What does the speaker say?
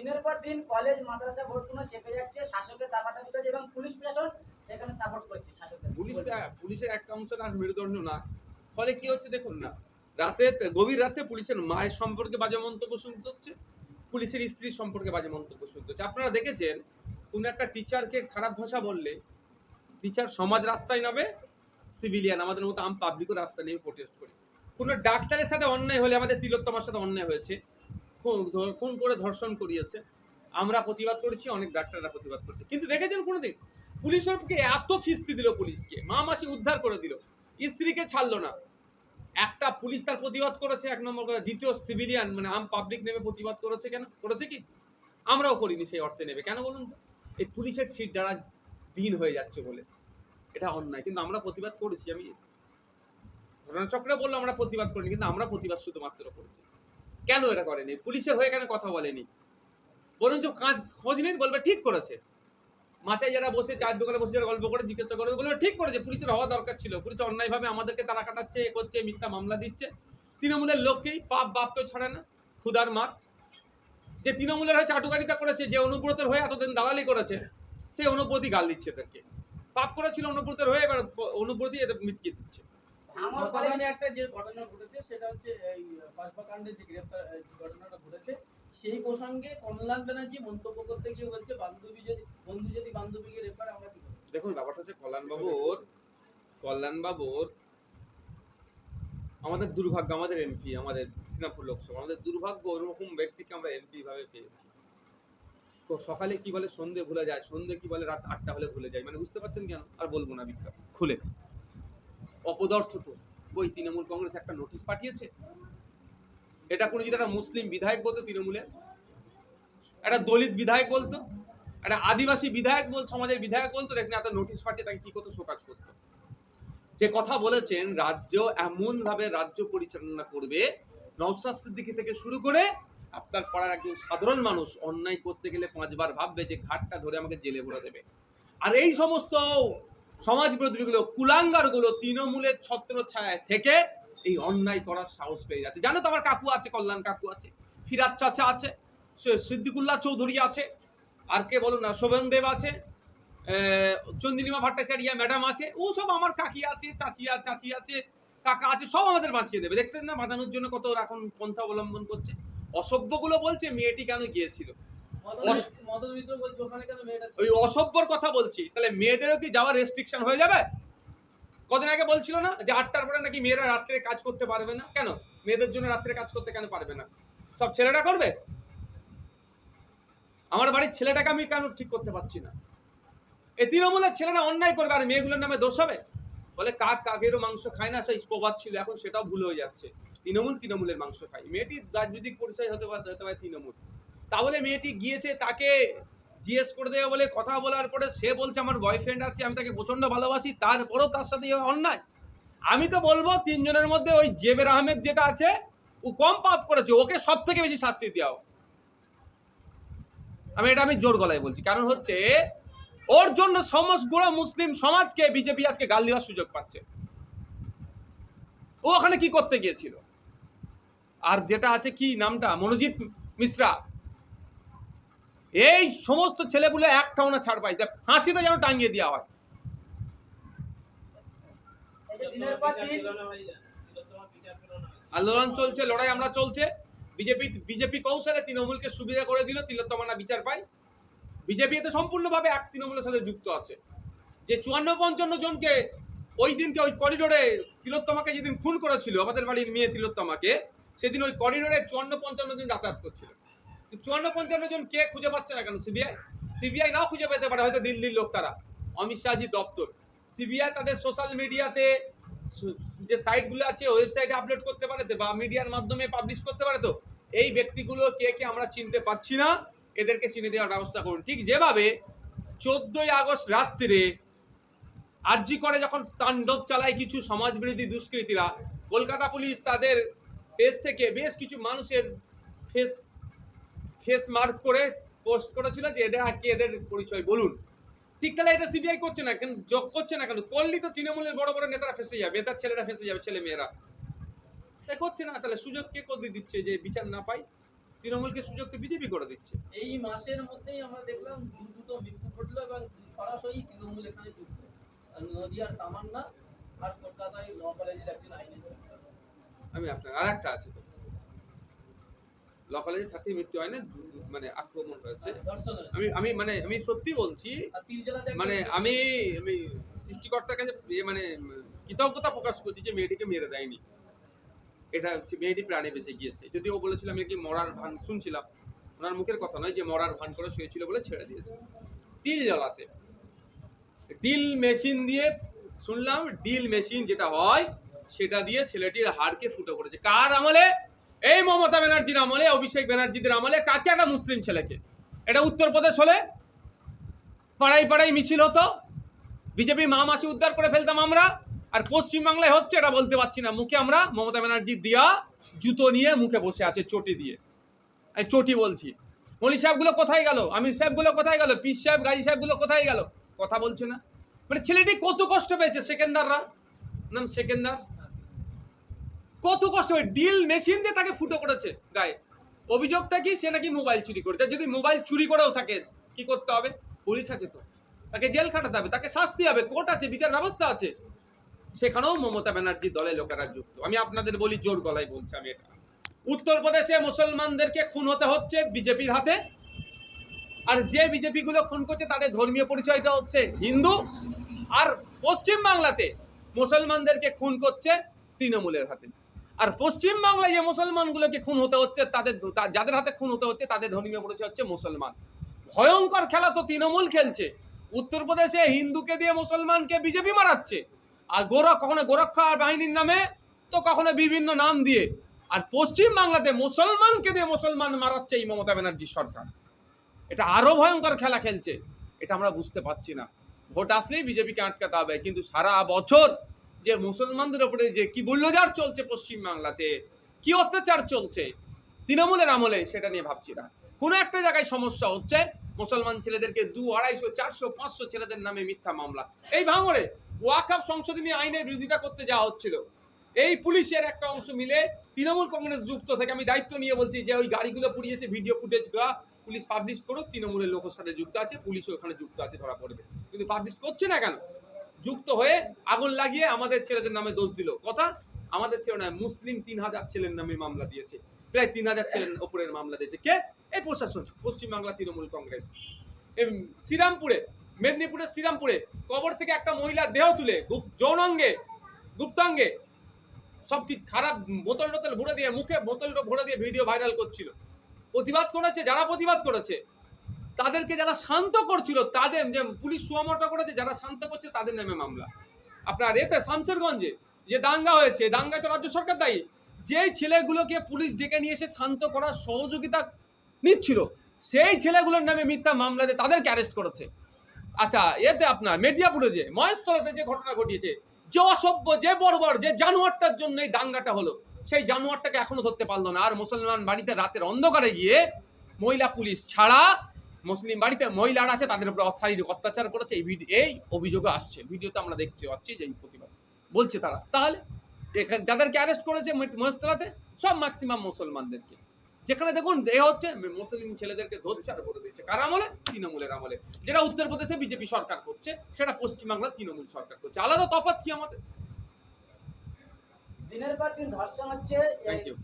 দিনের পর দিন কলেজ মাদ্রাসা ভোটগুলো চেপে যাচ্ছে, শাসকের দাপাদাপি করছে এবং পুলিশ প্রশাসন সেখানে সাপোর্ট করছে শাসকের পুলিশটা পুলিশের একটা অংশ না মেরুদণ্ড না। ফলে কি হচ্ছে দেখুন না, রাতে, গভীর রাতে পুলিশের মায়ের সম্পর্কে বাজে মন্তব্য শুনতে হচ্ছে, পুলিশের স্ত্রী সম্পর্কে বাজে মন্তব্য শুনতে হচ্ছে। আপনারা দেখেছেন, কোন একটা টিচারকে খারাপ ভাষা বললে টিচার সমাজ রাস্তায় নামে সিভিলিয়ান আমাদের মতো আম পাবলিকও রাস্তায় নেমে প্রোটেস্ট করি। কোনো ডাক্তারের সাথে অন্যায় হলে আমাদের তিলোত্তমার সাথে অন্যায় হয়েছে খুন করে ধর্ষণ করিয়েছে। আমরা প্রতিবাদ করেছি, অনেক ডাক্তাররা প্রতিবাদ করছে। কিন্তু দেখেছেন কোনোদিন? পুলিশের কে এত খিস্তি দিল পুলিশকে, মা মাসি উদ্ধার করে দিল। স্ত্রীকে ছাড়লো না। একটা পুলিশ তার প্রতিবাদ করেছে, এক নম্বর কথা, দ্বিতীয় সিভিলিয়ান মানে আম পাবলিক নেমে প্রতিবাদ করেছে কেন? করেছে কি? আমরাও করিনি সেই অর্থে নেবে। কেন বলুন তো? এই পুলিশের সিট যারা দিন হয়ে যাচ্ছে বলে। এটা অন্যায়। কিন্তু আমরা প্রতিবাদ করেছি। আমি ঘটনাচক্রে বলল আমরা প্রতিবাদ করিনি, কিন্তু আমরা প্রতিবাদ শুধুমাত্র করেছি। কেন এটা করেনি? পুলিশের হয়ে কেন কথা বলেনি? বরঞ্চ কাজ খোঁজ নিন, বলবে ঠিক করেছে। মাচায় যারা বসে চায়ের দোকানে বসে যারা গল্প করে, জিজ্ঞাসা করবে, বলবে ঠিক করেছে, পুলিশের হওয়া দরকার ছিল। পুলিশ অন্যায়ভাবে আমাদেরকে তারা কাটাচ্ছে, এ করছে, মিথ্যা মামলা দিচ্ছে। তৃণমূলের লোককেই পাপ বাপকেও ছাড়ে না ক্ষুদার মার। যে তৃণমূলের হয়ে চাটুকারিতা করেছে, যে অনুব্রতের হয়ে এতদিন দালালি করেছে, সেই অনুব্রতই গাল দিচ্ছে এদেরকে। পাপ করেছিল অনুব্রতের হয়ে, এবার অনুব্রতই এদের মিটকে দিচ্ছে। আমার কলেজ একটা যে ঘটনা ঘটেছে সেটা হচ্ছে এই কসবাকাণ্ডে যে গ্রেপ্তার ঘটনাটা ঘটেছে সেই প্রসঙ্গে কমলনাথ ব্যানার্জি মন্তব্য করতে গিয়ে বলছে বান্ধবী যদি বন্ধু যদি বান্ধবীকে রেফার আমরা কি দেখুন ব্যাপারটা হচ্ছে কল্যাণবাবুর কল্যাণবাবুর আমাদের দুর্ভাগ্য আমাদের এমপি আমাদের সিনাপুর লোকসভা আমাদের দুর্ভাগ্য ওরকম ব্যক্তিকে আমরা এমপি ভাবে পেয়েছি। তো সকালে কি বলে সন্ধে ভুলে যায় সন্ধে কি বলে রাত আটটা হলে ভুলে যায় মানে বুঝতে পারছেন কেন আর বলব না বিজ্ঞান খুলে। অপদার্থ তো। ওই তৃণমূল কংগ্রেস একটা নোটিশ পাঠিয়েছে? এটা কোনো যদি একটা মুসলিম বিধায়ক বলতো তৃণমূলের? একটা দলিত বিধায়ক বলতো? একটা আদিবাসী বিধায়ক বল, সমাজের বিধায়ক বলতো? দেখেন, এত নোটিশ পাঠিয়ে তাকে কি করতো? শোকাজ করতো। যে কথা বলেছেন, রাজ্য এমনভাবে রাজ্য পরিচালনা করবে, নওশাদ সিদ্দিকী থেকে শুরু করে আপনার পাড়ার একজন সাধারণ মানুষ অন্যায় করতে গেলে পাঁচবার ভাববে যে ঘাটটা ধরে আমাকে জেলে ভরে দেবে। আর এই সমস্ত সমাজ বিরোধীগুলো কুলাঙ্গারগুলো তৃণমূলের ছত্র ছায়ায় থেকে এই অন্যায় করার সাহস পেয়ে যাচ্ছে। জানো তো আমার কাকু আছে, কল্যাণ কাকু আছে, ফিরাজ চাচা আছে সিদ্দিকুল্লাহ চৌধুরী আছে, আর কে বলুন না, শোভন দেব আছে চন্দিনীমা ভট্টাচার্য ম্যাডাম আছে, ও সব আমার কাকি আছে, চাচি আছে চাচি আছে, কাকা আছে, সব আমাদের বাঁচিয়ে দেবে। দেখতেন না, বাঁচানোর জন্য কত এখন পন্থা অবলম্বন করছে? অসভ্যগুলো বলছে, মেয়েটি কেন গিয়েছিল? ওই অসভ্যর কথা বলছি। তাহলে মেয়েদেরও কি যাওয়ার রেস্ট্রিকশন হয়ে যাবে? কদিন আগে বলছিল না যে আটটার পরে নাকি মেয়েরা রাত্রে কাজ করতে পারবে না? কেন? মেয়েদের জন্য রাত্রে কাজ করতে কেন পারবে না? সব ছেলেরা করবে? আমার বাড়ির ছেলেটাকে আমি কেন ঠিক করতে পারছি না? এই তৃণমূলের ছেলেরা অন্যায় করবে আর মেয়েগুলোর নামে দোষ হবে? বলে কাক কাকেরও মাংস খায় না? সেই প্রবাদ ছিল এখন সেটাও ভুল হয়ে যাচ্ছে। তৃণমূল তৃণমূলের মাংস খায়। মেয়েটি রাজনৈতিক পরিচয় হতে পারে হতে পারে তৃণমূল। তাহলে মেয়েটি গিয়েছে, তাকে জিজ্ঞেস করে দেবে বলে কথা বলার পরে সে বলছে, আমার বয়ফ্রেন্ড আছে, আমি তাকে প্রচণ্ড ভালোবাসি, তারপরেও তার সাথে অন্যায়। আমি তো বলব, তিনজনের মধ্যে ওই জেবের আহমেদ যেটা আছে, ও কম পাপ করেছে, ওকে সব থেকে বেশি শাস্তি দেওয়া আমি এটা আমি জোর গলায় বলছি, কারণ হচ্ছে ওর জন্য সমস্ত গোড়া মুসলিম সমাজকে বিজেপি আজকে গাল দেওয়ার সুযোগ পাচ্ছে। ও ওখানে কি করতে গিয়েছিল? আর যেটা আছে কি নামটা? মনোজিৎ মিশ্রা। এই সমস্ত ছেলেপুলে একটাও না ছাড় পাই। ফাঁসিতে যেন টাঙিয়ে দেওয়া হয়। দিন আন্দোলন চলছে, লড়াই আমরা চলছে। বিজেপি বিজেপি কৌশলে তৃণমূলকে সুবিধা করে দিল তিলোত্তমানা বিচার পায়। বিজেপি এতে সম্পূর্ণভাবে এক তৃণমূলের সাথে যুক্ত আছে। যে চুয়ান্ন পঞ্চান্ন জনকে ওই দিনকে ওই করিডোরে তিলোত্তমাকে যেদিন খুন করেছিল, আমাদের বাড়ির মেয়ে তিলোত্তমাকে, সেদিন ওই করিডোরে চুয়ান্ন পঞ্চান্ন জন যাতায়াত করছিল। চুয়ান্ন পঞ্চান্ন জন কে খুঁজে পাচ্ছে না কেন? সিবিআই সিবিআই নাও খুঁজে পেতে পারে, হয়তো দিল্লির লোক তারা। অমিত শাহজি দপ্তর। সিবিআই তাদের সোশ্যাল মিডিয়াতে যে সাইটগুলো আছে ওয়েবসাইটে আপলোড করতে পারে তো, বা মিডিয়ার মাধ্যমে পাবলিশ করতে পারে তো, এই ব্যক্তিগুলো কে কে আমরা চিনতে পারছি না, এদেরকে চিনে দেওয়ার ব্যবস্থা করুন। ঠিক যেভাবে চোদ্দই আগস্ট রাত্রে আরজি করে যখন তাণ্ডব চালায় কিছু সমাজবিরোধী দুষ্কৃতীরা, কলকাতা পুলিশ তাদের পেজ থেকে বেশ কিছু মানুষের ফেস ফেস মার্ক করে পোস্ট করেছিল যে এদের আর কি এদের পরিচয় বলুন। ঠিক তাহলে এটা সিবিআই করছে না কেন? যোগ করছে না কেন? করলি তো তৃণমূলের বড় বড় নেতারা ফেসে যাবে তার ছেলেরা ফেসে যাবে ছেলে মেয়েরা। তাই করছে না? তাহলে সুযোগ কে করে দিচ্ছে যে বিচার না পাই তৃণমূলকে সুযোগ তো বিজেপি করে দিচ্ছে। এই মাসের মধ্যেই আমরা দেখলাম দু দুটো মৃত্যু ঘটলো এবং সরাসরি তৃণমূল এখানে যুক্ত। আর নদিয়ার তামান্না আর কলকাতায় ল কলেজের একজন আইনি আমি আপনার আর একটা আছে তো। ল কলেজের ছাত্রী মৃত্যু হয় না মানে আক্রমণ হয়েছে। আমি আমি মানে আমি সত্যি বলছি মানে আমি আমি সৃষ্টিকর্তার কাছে মানে কৃতজ্ঞতা প্রকাশ করছি যে মেয়েটিকে মেরে দেয়নি। এটা হচ্ছে মেয়েটি প্রাণে বেঁচে গিয়েছে। যদি ও বলেছিল আমি কি মরার ভান শুনছিলাম। ওনার মুখের কথা নয় যে মরার ভান করে শুয়েছিল বলে ছেড়ে দিয়েছে। তিল জ্বালাতে ডিল মেশিন দিয়ে শুনলাম ডিল মেশিন যেটা হয় সেটা দিয়ে ছেলেটির হাড়কে ফুটো করেছে। কার আমলে? এই মমতা ব্যানার্জির আমলে, অভিষেক ব্যানার্জিদের আমলে কাকে একটা মুসলিম ছেলেকে? এটা উত্তরপ্রদেশ হলে পাড়ায় পাড়ায় মিছিল হতো, বিজেপি মা মাসি উদ্ধার করে ফেলতাম আমরা, আর পশ্চিমবাংলায় হচ্ছে এটা বলতে পারছি না, মুখে আমরা মমতা ব্যানার্জি দিয়া জুতো নিয়ে মুখে বসে আছে চটি দিয়ে। আমি চটি বলছি। মলি সাহেবগুলো কোথায় গেল? আমির সাহেবগুলো কোথায় গেল? পিস সাহেব, গাজী সাহেবগুলো কোথায় গেল? কথা বলছে না। মানে ছেলেটি কত কষ্ট পেয়েছে সেকেন্দাররা? নাম সেকেন্দার? কত কষ্ট হয়। ডিল মেশিন দিয়ে তাকে ফুটো করেছে গায়ে। অভিযোগটা কি? সে নাকি মোবাইল চুরি করেছে। যদি মোবাইল চুরি করেও থাকে, কি করতে হবে? পুলিশ আছে তো। তাকে জেল খাটাতে হবে, তাকে শাস্তি হবে, কোর্ট আছে, বিচার ব্যবস্থা আছে। সেখানেও মমতা ব্যানার্জি দলে লোকেরা যুক্ত। আমি আপনাদের বলি, জোর গলায় বলছি আমি এটা। উত্তরপ্রদেশে মুসলমানদেরকে খুন হতে হচ্ছে বিজেপির হাতে। আর যে বিজেপি গুলো খুন করছে, তাদের ধর্মীয় পরিচয়টা হচ্ছে হিন্দু। আর পশ্চিম বাংলাতে মুসলমানদেরকে খুন করছে তৃণমূলের হাতে। আর পশ্চিম বাংলায় যে মুসলমানগুলোকে খুন হতে হচ্ছে, তাদের যাদের হাতে খুন হতে হচ্ছে, তাদের ধর্মীয় পরিচয় হচ্ছে মুসলমান। ভয়ঙ্কর খেলা তো তৃণমূল খেলছে। উত্তরপ্রদেশে হিন্দুকে দিয়ে মুসলমানকে বিজেপি মারাচ্ছে। আর গোরা কখনো গোরক্ষা বাহিনীর নামে, তো কখনো বিভিন্ন নাম দিয়ে। আর পশ্চিম বাংলাতে মুসলমানকে দিয়ে মুসলমান মারাচ্ছে এই মমতা ব্যানার্জি সরকার। এটা আরও ভয়ঙ্কর খেলা খেলছে। এটা আমরা বুঝতে পারছি না। ভোট আসলেই বিজেপিকে আটকাতে হবে, কিন্তু সারা বছর যে মুসলমানদের উপরে যে কি বুল্লজার চলছে পশ্চিম বাংলাতে কি অত্যাচার চলছে, তৃণমূলের আমলে সেটা নিয়ে ভাবছি না। কোনো একটা জায়গায় সমস্যা হচ্ছে, মুসলমান ছেলেদেরকে দু আড়াইশো, চারশো, পাঁচশো ছেলেদের নামে মিথ্যা মামলা। এই ভাঙড়ে ওয়াকাপ সংশোধনী আইনের বিরোধিতা করতে যাওয়া হচ্ছিল। এই পুলিশের একটা অংশ মিলে তৃণমূল কংগ্রেস যুক্ত থেকে আমি দায়িত্ব নিয়ে বলছি যে ওই গাড়িগুলো পুড়িয়েছে, ভিডিও ফুটেজগুলো পুলিশ পাবলিশ করুক, তৃণমূলের লোকের সাথে যুক্ত আছে, পুলিশও ওখানে যুক্ত আছে, ধরা পড়বে। কিন্তু পাবলিশ করছে না কেন? যুক্ত হয়ে আগুন লাগিয়ে আমাদের ছেলেদের নামে দোষ দিল। কথা? আমাদের ছেলে নয়, মুসলিম তিন হাজার ছেলের নামে মামলা দিয়েছে। প্রায় তিন হাজার ছেলের ওপরের মামলা দিয়েছে। কে? এই প্রশাসন, পশ্চিমবাংলা তৃণমূল কংগ্রেস। শ্রীরামপুরে, মেদিনীপুরের শ্রীরামপুরে কবর থেকে একটা মহিলার দেহ তুলে যৌনাঙ্গে, গুপ্তাঙ্গে সব কি খারাপ বোতল টোতল ভরে দিয়ে, মুখে বোতল ভরে দিয়ে ভিডিও ভাইরাল করছিল। প্রতিবাদ করেছে? যারা প্রতিবাদ করেছে? তাদেরকে যারা শান্ত করছিল, তাদের যে পুলিশ সুয়ামটা করেছে, যারা শান্ত করছে, তাদের নামে মামলা। আপনার এতে শামসেরগঞ্জে যে দাঙ্গা হয়েছে দাঙ্গায় তো রাজ্য সরকার দায়ী। যেই ছেলেগুলোকে পুলিশ ডেকে নিয়ে এসে শান্ত করার সহযোগিতা নিচ্ছিল, সেই ছেলেগুলোর নামে মিথ্যা মামলা দিয়ে তাদেরকে অ্যারেস্ট করেছে। আচ্ছা এতে আপনার মেদিয়াপুরে যে, মহেশতলাতে যে ঘটনা ঘটিয়েছে, যে অসভ্য, যে বর্বর, যে জানোয়ারটার জন্য এই দাঙ্গাটা হলো, সেই জানোয়ারটাকে এখনও ধরতে পারল না। আর মুসলমান বাড়িতে রাতের অন্ধকারে গিয়ে মহিলা পুলিশ ছাড়া মুসলিম বাড়িতে মহিলারা আছে তাদের উপর শারীরিক অত্যাচার করেছে এই ভিডিও এই অভিযোগ আসছে। ভিডিওতে আমরা দেখতে পাচ্ছি যে এই প্রতিবাদ বলছে তারা। তাহলে এখানে যাদেরকে অ্যারেস্ট করেছে মহেশতলাতে সব ম্যাক্সিমাম মুসলমানদেরকে। যেখানে দেখুন এ হচ্ছে মুসলিম ছেলেদেরকে আর করে দিচ্ছে। কার আমলে? তৃণমূলের আমলে। যেটা উত্তরপ্রদেশে বিজেপি সরকার করছে সেটা পশ্চিমবাংলা তৃণমূল সরকার করছে। আলাদা তফাৎ কি আমাদের? দিনের পর দিন ধর্ষণ হচ্ছে থ্যাংক ইউ